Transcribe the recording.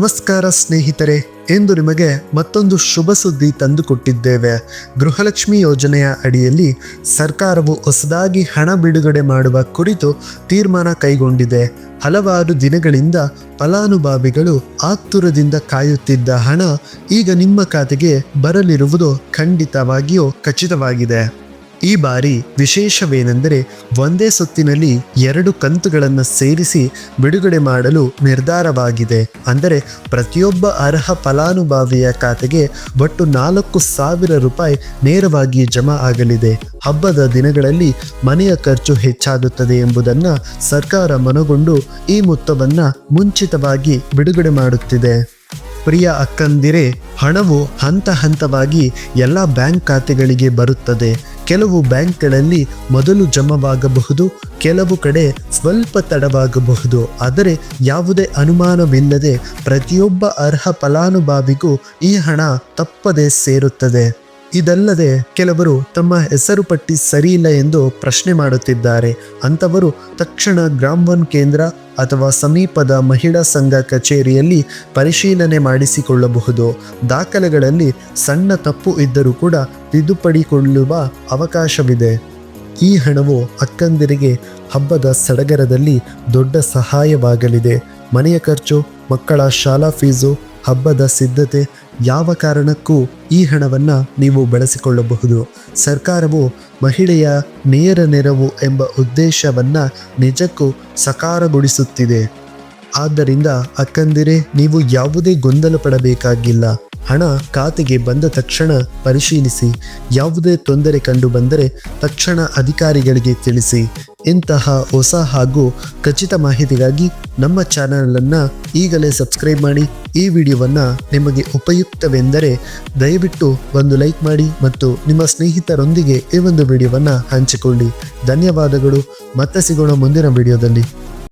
ನಮಸ್ಕಾರ ಸ್ನೇಹಿತರೆ ಎಂದು ನಿಮಗೆ ಮತ್ತೊಂದು ಶುಭ ಸುದ್ದಿ ತಂದುಕೊಟ್ಟಿದ್ದೇವೆ. ಗೃಹಲಕ್ಷ್ಮಿ ಯೋಜನೆಯ ಅಡಿಯಲ್ಲಿ ಸರ್ಕಾರವು ಹೊಸದಾಗಿ ಹಣ ಬಿಡುಗಡೆ ಮಾಡುವ ಕುರಿತು ತೀರ್ಮಾನ ಕೈಗೊಂಡಿದೆ. ಹಲವಾರು ದಿನಗಳಿಂದ ಫಲಾನುಭವಿಗಳು ಆತುರದಿಂದ ಕಾಯುತ್ತಿದ್ದ ಹಣ ಈಗ ನಿಮ್ಮ ಖಾತೆಗೆ ಬರಲಿರುವುದು ಖಂಡಿತವಾಗಿಯೂ ಖಚಿತವಾಗಿದೆ. ಈ ಬಾರಿ ವಿಶೇಷವೇನೆಂದರೆ ಒಂದೇ ಸುತ್ತಿನಲ್ಲಿ ಎರಡು ಕಂತುಗಳನ್ನು ಸೇರಿಸಿ ಬಿಡುಗಡೆ ಮಾಡಲು ನಿರ್ಧಾರವಾಗಿದೆ. ಅಂದರೆ ಪ್ರತಿಯೊಬ್ಬ ಅರ್ಹ ಫಲಾನುಭವಿಯ ಖಾತೆಗೆ ಒಟ್ಟು ನಾಲ್ಕು ಸಾವಿರ ರೂಪಾಯಿ ನೇರವಾಗಿ ಜಮಾ ಆಗಲಿದೆ. ಹಬ್ಬದ ದಿನಗಳಲ್ಲಿ ಮನೆಯ ಖರ್ಚು ಹೆಚ್ಚಾಗುತ್ತದೆ ಎಂಬುದನ್ನು ಸರ್ಕಾರ ಮನಗೊಂಡು ಈ ಮೊತ್ತವನ್ನು ಮುಂಚಿತವಾಗಿ ಬಿಡುಗಡೆ ಮಾಡುತ್ತಿದೆ. ಪ್ರಿಯ ಅಕ್ಕಂದಿರೆ ಹಣವು ಹಂತ ಹಂತವಾಗಿ ಎಲ್ಲ ಬ್ಯಾಂಕ್ ಖಾತೆಗಳಿಗೆ ಬರುತ್ತದೆ. ಕೆಲವು ಬ್ಯಾಂಕ್ಗಳಲ್ಲಿ ಮೊದಲು ಜಮವಾಗಬಹುದು, ಕೆಲವು ಕಡೆ ಸ್ವಲ್ಪ ತಡವಾಗಬಹುದು. ಆದರೆ ಯಾವುದೇ ಅನುಮಾನವಿಲ್ಲದೆ ಪ್ರತಿಯೊಬ್ಬ ಅರ್ಹ ಫಲಾನುಭವಿಗೂ ಈ ಹಣ ತಪ್ಪದೇ ಸೇರುತ್ತದೆ. ಇದಲ್ಲದೆ ಕೆಲವರು ತಮ್ಮ ಹೆಸರು ಪಟ್ಟಿ ಸರಿಯಿಲ್ಲ ಎಂದು ಪ್ರಶ್ನೆ ಮಾಡುತ್ತಿದ್ದಾರೆ. ಅಂಥವರು ತಕ್ಷಣ ಗ್ರಾಮ್ ಕೇಂದ್ರ ಅಥವಾ ಸಮೀಪದ ಮಹಿಳಾ ಸಂಘ ಕಚೇರಿಯಲ್ಲಿ ಪರಿಶೀಲನೆ ಮಾಡಿಸಿಕೊಳ್ಳಬಹುದು. ದಾಖಲೆಗಳಲ್ಲಿ ಸಣ್ಣ ತಪ್ಪು ಇದ್ದರೂ ಕೂಡ ತಿದ್ದುಪಡಿಕೊಳ್ಳುವ ಅವಕಾಶವಿದೆ. ಈ ಹಣವು ಅಕ್ಕಂದಿರಿಗೆ ಹಬ್ಬದ ಸಡಗರದಲ್ಲಿ ದೊಡ್ಡ ಸಹಾಯವಾಗಲಿದೆ. ಮನೆಯ ಖರ್ಚು, ಮಕ್ಕಳ ಶಾಲಾ ಫೀಸು ಹಬ್ಬದ ಸಿದ್ಧತೆ ಯಾವ ಕಾರಣಕ್ಕೂ ಈ ಹಣವನ್ನು ನೀವು ಬಳಸಿಕೊಳ್ಳಬಹುದು. ಸರ್ಕಾರವು ಮಹಿಳೆಯ ನೇರ ನೆರವು ಎಂಬ ಉದ್ದೇಶವನ್ನು ನಿಜಕ್ಕೂ ಸಕಾರಗೊಳಿಸುತ್ತಿದೆ. ಆದ್ದರಿಂದ ಅಕ್ಕಂದಿರೆ, ನೀವು ಯಾವುದೇ ಗೊಂದಲ ಪಡಬೇಕಾಗಿಲ್ಲ. ಹಣ ಖಾತೆಗೆ ಬಂದ ತಕ್ಷಣ ಪರಿಶೀಲಿಸಿ. ಯಾವುದೇ ತೊಂದರೆ ಕಂಡು ಬಂದರೆ ತಕ್ಷಣ ಅಧಿಕಾರಿಗಳಿಗೆ ತಿಳಿಸಿ. ಇಂತಹ ಹೊಸ ಹಾಗೂ ಖಚಿತ ಮಾಹಿತಿಗಾಗಿ ನಮ್ಮ ಚಾನಲನ್ನು ಈಗಲೇ ಸಬ್ಸ್ಕ್ರೈಬ್ ಮಾಡಿ. ಈ ವಿಡಿಯೋವನ್ನು ನಿಮಗೆ ಉಪಯುಕ್ತವೆಂದರೆ ದಯವಿಟ್ಟು ಒಂದು ಲೈಕ್ ಮಾಡಿ ಮತ್ತು ನಿಮ್ಮ ಸ್ನೇಹಿತರೊಂದಿಗೆ ಈ ಒಂದು ವಿಡಿಯೋವನ್ನು ಹಂಚಿಕೊಳ್ಳಿ. ಧನ್ಯವಾದಗಳು. ಮತ್ತೆ ಸಿಗೋಣ ಮುಂದಿನ ವಿಡಿಯೋದಲ್ಲಿ.